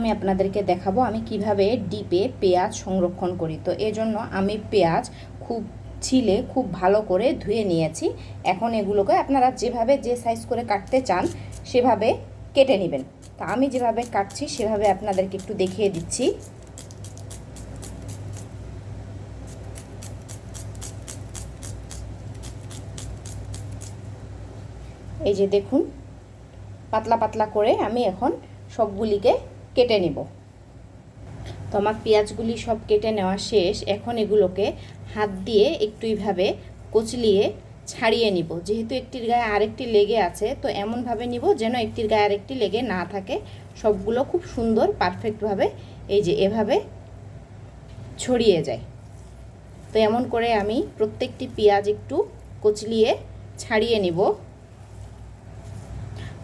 আমি আপনাদেরকে দেখাবো আমি কীভাবে ডিপে পেঁয়াজ সংরক্ষণ করি। তো এজন্য আমি পেঁয়াজ খুব ছিলে খুব ভালো করে ধুয়ে নিয়েছি। এখন এগুলোকে আপনারা যেভাবে যে সাইজ করে কাটতে চান, সেভাবে কেটে নেবেন। তা আমি যেভাবে কাটছি, সেভাবে আপনাদেরকে একটু দেখিয়ে দিচ্ছি। এই যে দেখুন, পাতলা পাতলা করে আমি এখন সবগুলিকে কেটে নেব। তো আমার পেঁয়াজগুলি সব কেটে নেওয়া শেষ। এখন এগুলোকে হাত দিয়ে একটু এইভাবে কচলিয়ে ছাড়িয়ে নিব। যেহেতু একটির গায়ে আরেকটি লেগে আছে, তো এমনভাবে নিব যেন একটির গায়ে আরেকটি লেগে না থাকে। সবগুলো খুব সুন্দর, পারফেক্টভাবে এই যে এভাবে ছড়িয়ে যায়। তো এমন করে আমি প্রত্যেকটি পেঁয়াজ একটু কচলিয়ে ছাড়িয়ে নিব।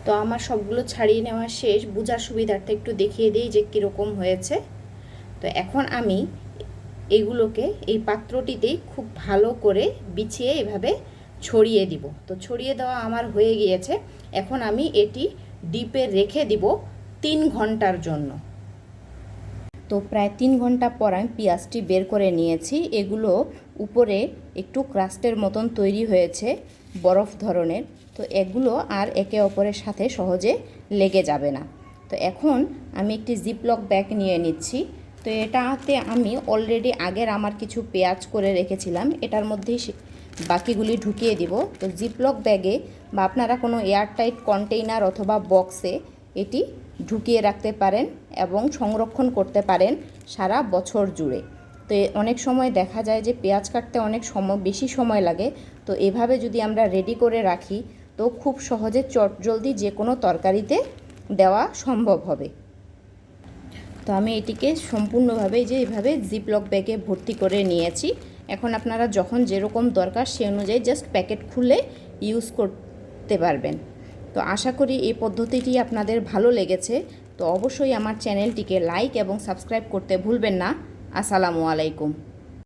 তো আমার সবগুলো ছাড়িয়ে নেওয়া শেষ। বোঝার সুবিধার্থে একটু দেখিয়ে দিই যে কীরকম হয়েছে। তো এখন আমি এগুলোকে এই পাত্রটিতেই খুব ভালো করে বিছিয়ে এভাবে ছড়িয়ে দিব। তো ছড়িয়ে দেওয়া আমার হয়ে গিয়েছে। এখন আমি এটি ডিপে রেখে দিব তিন ঘণ্টার জন্য। তো প্রায় তিন ঘণ্টা পর আমি পেঁয়াজটি বের করে নিয়েছি। এগুলো উপরে একটু ক্রাস্টের মতন তৈরি হয়েছে। বরফ ধরনের, তো এগুলো আর একে অপরের সাথে সহজে লেগে যাবে না। তো এখন আমি একটি জিপলক ব্যাগ নিয়ে নিচ্ছি। তো এটাতে আমি অলরেডি আগের আমার কিছু পেঁয়াজ করে রেখেছিলাম, এটার মধ্যেই বাকিগুলি ঢুকিয়ে দিব। তো জিপলক ব্যাগে বা আপনারা কোনো এয়ারটাইট কন্টেইনার অথবা বক্সে এটি ঢুকিয়ে রাখতে পারেন এবং সংরক্ষণ করতে পারেন সারা বছর জুড়ে। তো অনেক সময় দেখা যায় যে পেঁয়াজ কাটতে অনেক সময়, বেশি সময় লাগে। তো এভাবে যদি আমরা রেডি করে রাখি, তো খুব সহজে চট জলদি যে কোনো তরকারিতে দেওয়া সম্ভব হবে। তো আমি এটিকে সম্পূর্ণভাবে যে এভাবে জিপলক ব্যাগে ভর্তি করে নিয়েছি। এখন আপনারা যখন যেরকম দরকার সে অনুযায়ী জাস্ট প্যাকেট খুলে ইউজ করতে পারবেন। তো আশা করি এই পদ্ধতিটি আপনাদের ভালো লেগেছে। তো অবশ্যই আমার চ্যানেলটিকে লাইক এবং সাবস্ক্রাইব করতে ভুলবেন না। আসসালামু আলাইকুম।